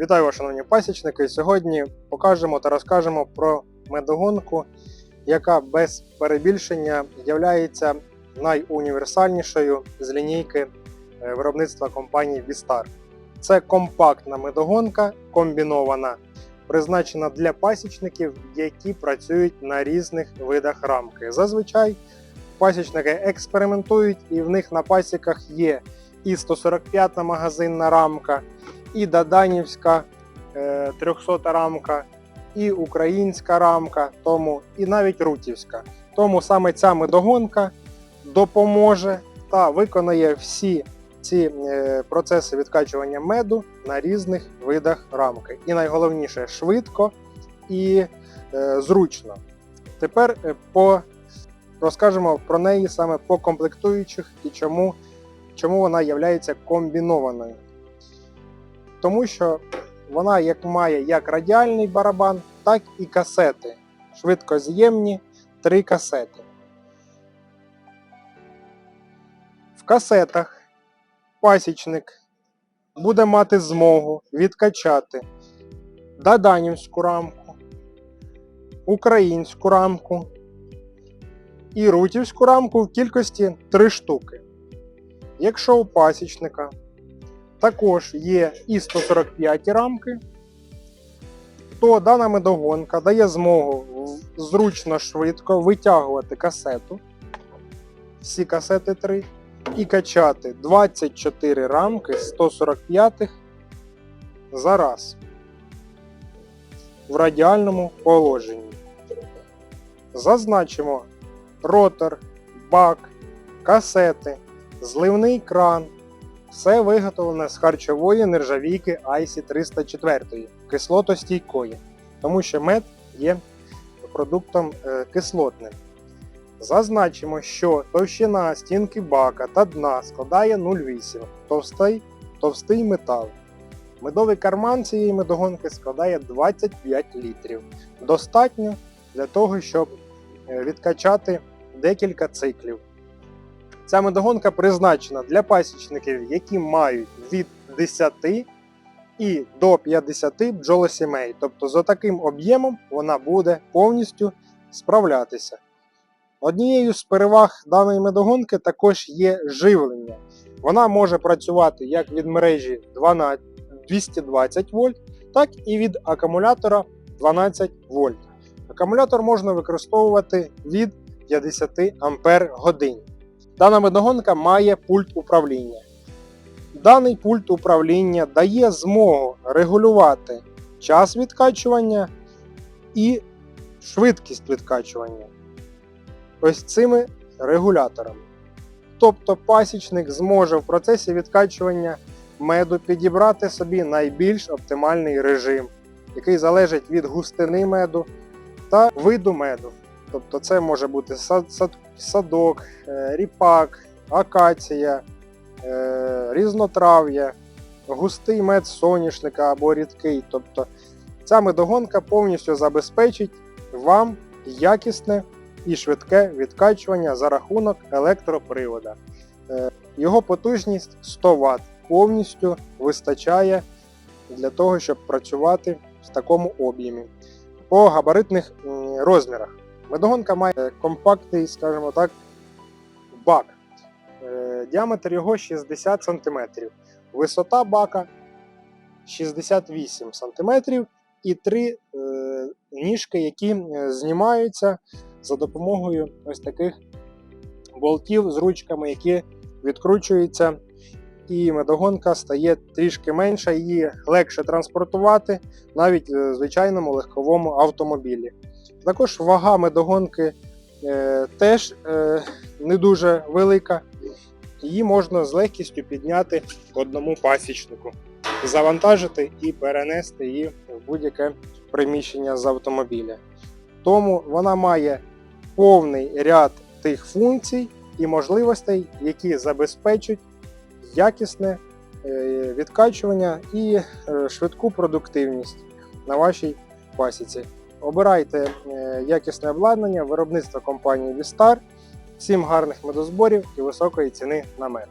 Вітаю вас, шановні пасічники. Сьогодні покажемо та розкажемо про медогонку, яка без перебільшення є найуніверсальнішою з лінійки е, виробництва компанії Vistar. Це компактна медогонка, комбінована, призначена для пасічників, які працюють на різних видах рамки. Зазвичай пасічники експериментують, і в них на пасіках є і 145 магазинна рамка, і Даданівська е, 300 рамка, і українська рамка, тому і навіть Рутівська. Тому саме ця медогонка допоможе та виконає всі ці е, процеси відкачування меду на різних видах рамки. І найголовніше швидко і е, зручно. Тепер е, по розкажемо про неї саме по комплектуючих і чому, чому вона є комбінованою. Тому що вона як має як радіальний барабан, так і касети. Швидкоз'ємні три касети. В касетах пасічник буде мати змогу відкачати даданівську рамку, українську рамку і рутівську рамку в кількості 3 штуки. Якщо у пасічника також є і 145 рамки, то дана медогонка дає змогу зручно швидко витягувати касету, всі касети 3, і качати 24 рамки 145 за раз в радіальному положенні. Зазначимо ротор, бак, касети, зливний кран. Все виготовлене з харчової нержавійки IC 304 кислотостійкої, тому що мед є продуктом е, кислотним. Зазначимо, що товщина стінки бака та дна складає 0,8 товстий, товстий метал. Медовий карман цієї медогонки складає 25 літрів. Достатньо для того, щоб е, відкачати декілька циклів. Ця медогонка призначена для пасічників, які мають від 10 і до 50 бджолосімей. Тобто за таким об'ємом вона буде повністю справлятися. Однією з переваг даної медогонки також є живлення. Вона може працювати як від мережі 12 220 вольт, так і від акумулятора 12 вольт. Акумулятор можна використовувати від 50 ампер годин. Дана медогонка має пульт управління. Даний пульт управління дає змогу регулювати час відкачування і швидкість відкачування ось цими регуляторами. Тобто пасічник зможе в процесі відкачування меду підібрати собі найбільш оптимальний режим, який залежить від густини меду та виду меду. Тобто це може бути сад- сад- садок, е, ріпак, акація, е, різнотрав'я, густий мед соняшника або рідкий. Тобто ця медогонка повністю забезпечить вам якісне і швидке відкачування за рахунок електропривода. Е, Його потужність 100 Вт повністю вистачає для того, щоб працювати в такому об'ємі. По габаритних розмірах. Медогонка має компактний, скажімо так, бак. Е, Діаметр його 60 см. Висота бака 68 см і три е, ніжки, які е, знімаються за допомогою ось таких болтів з ручками, які відкручуються, і медогонка стає трішки менша, її легше транспортувати навіть в звичайному легковому автомобілі. Також вага медогонки е, теж е, не дуже велика. Її можна з легкістю підняти одному пасічнику, завантажити і перенести її в будь-яке приміщення з автомобіля. Тому вона має повний ряд тих функцій і можливостей, які забезпечать якісне е, відкачування і е, швидку продуктивність на вашій пасіці. Обирайте е, якісне обладнання виробництва компанії Вістар. Всім гарних медозборів і високої ціни на мед.